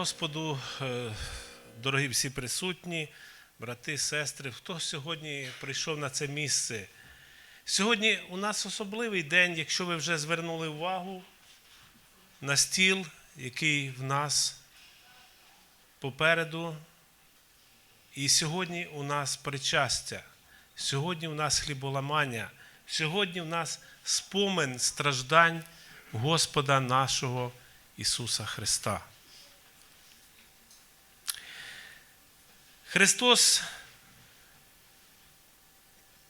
Господу, е, дорогі всі присутні, брати, сестри, хто сьогодні прийшов на це місце? Сьогодні у нас особливий день, якщо ви вже звернули увагу на стіл, який в нас попереду. І сьогодні у нас причастя, сьогодні у нас хліболамання, сьогодні у нас спомин страждань Господа нашого Ісуса Христа. Христос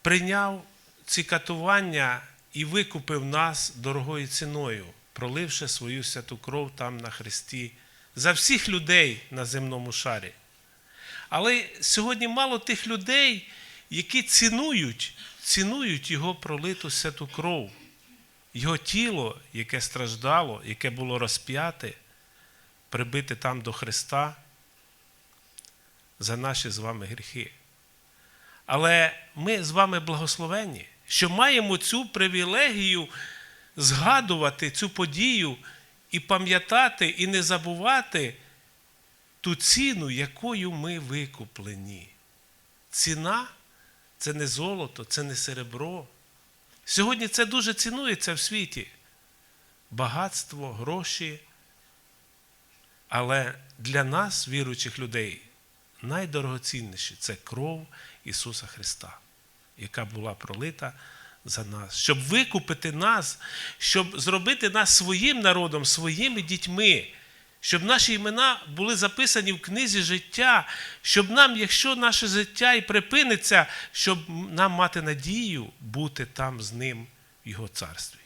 прийняв ці катування і викупив нас дорогою ціною, проливши свою святу кров там на Христі за всіх людей на земному шарі. Але сьогодні мало тих людей, які цінують, цінують Його пролиту святу кров, Його тіло, яке страждало, яке було розп'яте, прибите там до Христа за наші з вами гріхи. Але ми з вами благословенні, що маємо цю привілегію згадувати цю подію і пам'ятати, і не забувати ту ціну, якою ми викуплені. Ціна це не золото, це не серебро. Сьогодні це дуже цінується в світі. Багатство, гроші. Але для нас, віруючих людей, найдорогоцінніше це кров Ісуса Христа, яка була пролита за нас, щоб викупити нас, щоб зробити нас своїм народом, своїми дітьми, щоб наші імена були записані в книзі життя, щоб нам, якщо наше життя і припиниться, щоб нам мати надію бути там з ним в Його царстві.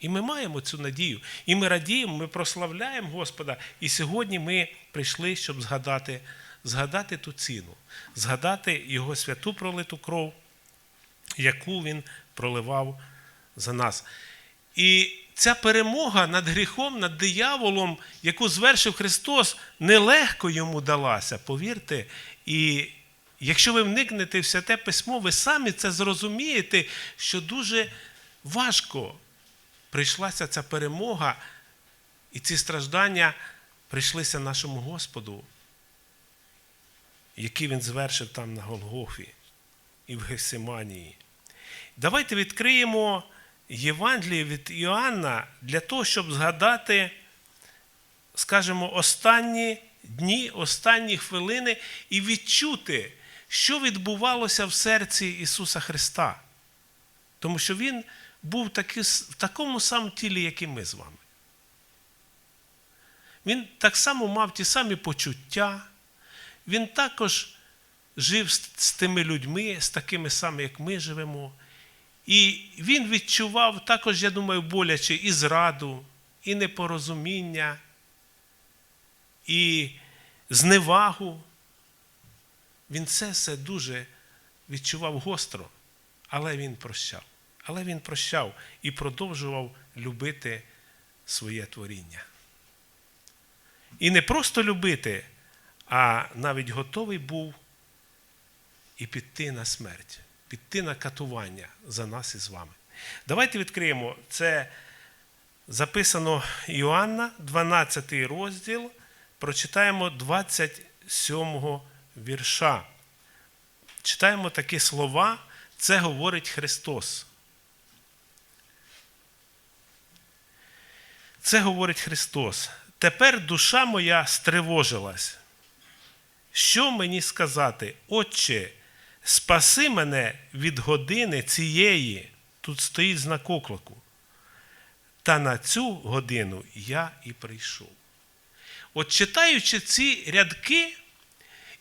І ми маємо цю надію. І ми радіємо, ми прославляємо Господа. І сьогодні ми прийшли, щоб згадати, згадати ту ціну, згадати Його святу пролиту кров, яку Він проливав за нас. І ця перемога над гріхом, над дияволом, яку звершив Христос, нелегко йому далася, повірте. І якщо ви вникнете в святе письмо, ви самі це зрозумієте, що дуже важко прийшлася ця перемога, і ці страждання прийшлися нашому Господу, які він звершив там на Голгофі і в Гефсиманії. Давайте відкриємо Євангеліє від Іоанна для того, щоб згадати, скажімо, останні дні, останні хвилини і відчути, що відбувалося в серці Ісуса Христа. Тому що Він був в такому самому тілі, як і ми з вами. Він так само мав ті самі почуття, він також жив з, тими людьми, з такими самими, як ми живемо. І він відчував також, я думаю, боляче і зраду, і непорозуміння, і зневагу. Він це все дуже відчував гостро, але він прощав. Але він прощав і продовжував любити своє творіння. І не просто любити, а навіть готовий був і піти на смерть, піти на катування за нас і з вами. Давайте відкриємо це записано Іоанна, 12 розділ, прочитаємо 27 вірша. Читаємо такі слова, це говорить Христос. Це говорить Христос. Тепер душа моя стривожилась. Що мені сказати? Отче, спаси мене від години цієї, тут стоїть знак оклику. Та на цю годину я і прийшов. От читаючи ці рядки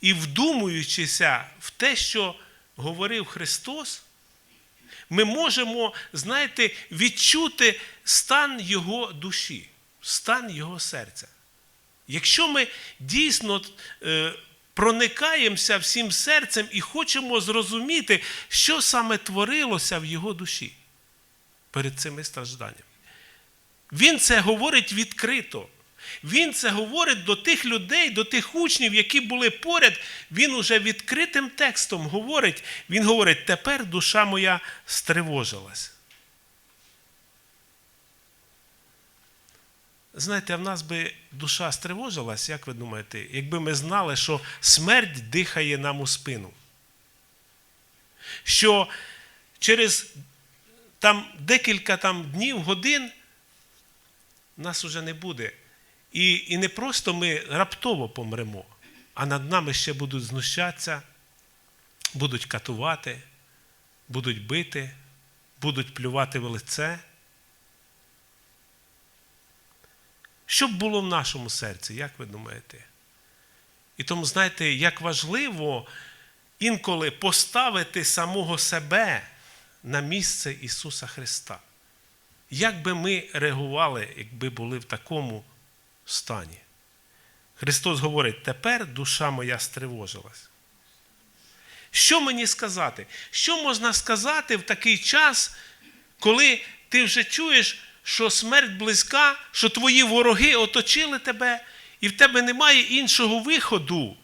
і вдумуючися в те, що говорив Христос, ми можемо, знаєте, відчути стан Його душі, стан Його серця. Якщо ми дійсно е, проникаємося всім серцем і хочемо зрозуміти, що саме творилося в Його душі перед цими стражданнями. Він це говорить відкрито. Він це говорить до тих людей, до тих учнів, які були поряд. Він уже відкритим текстом говорить. Він говорить, тепер душа моя стривожилась. Знаєте, в нас би душа стривожилась, як ви думаєте, якби ми знали, що смерть дихає нам у спину. Що через там, декілька там, днів, годин нас уже не буде. І, і не просто ми раптово помремо, а над нами ще будуть знущатися, будуть катувати, будуть бити, будуть плювати в лице. Що б було в нашому серці, як ви думаєте? І тому, знаєте, як важливо інколи поставити самого себе на місце Ісуса Христа. Як би ми реагували, якби були в такому стані? Христос говорить: тепер душа моя стривожилась. Що мені сказати? Що можна сказати в такий час, коли ти вже чуєш, що смерть близька, що твої вороги оточили тебе, і в тебе немає іншого виходу?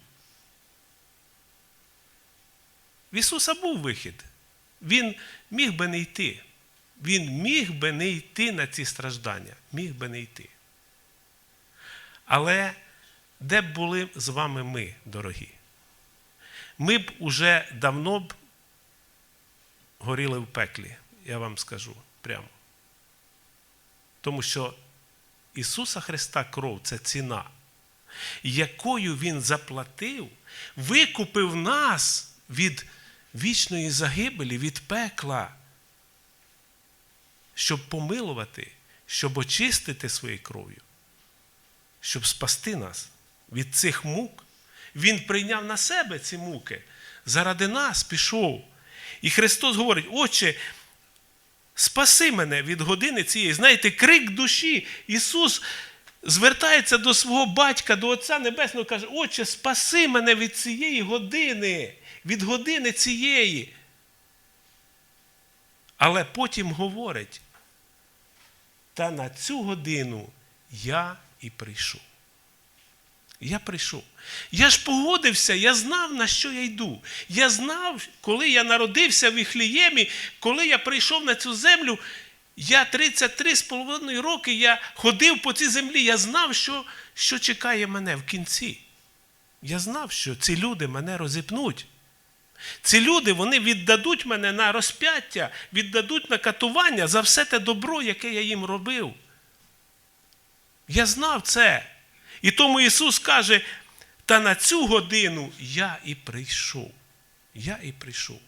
В Ісуса був вихід. Він міг би не йти. Він міг би не йти на ці страждання. Міг би не йти. Але де б були з вами ми, дорогі? Ми б уже давно б горіли в пеклі, я вам скажу прямо. Тому що Ісуса Христа кров це ціна, якою Він заплатив, викупив нас від вічної загибелі, від пекла, щоб помилувати, щоб очистити своєю кров'ю, щоб спасти нас від цих мук. Він прийняв на себе ці муки, заради нас пішов. І Христос говорить: Отче, спаси мене від години цієї. Знаєте, крик душі. Ісус звертається до свого батька, до Отця Небесного, каже: Отче, спаси мене від цієї години, від години цієї. Але потім говорить, та на цю годину я і прийшов. Я прийшов. Я ж погодився, я знав, на що я йду. Я знав, коли я народився в Іхліємі, коли я прийшов на цю землю, я 33 з половиною роки я ходив по цій землі, я знав, що, що чекає мене в кінці. Я знав, що ці люди мене розіпнуть. Ці люди вони віддадуть мене на розп'яття, віддадуть на катування за все те добро, яке я їм робив. Я знав це. І тому Ісус каже, та на цю годину я і прийшов. Я і прийшов.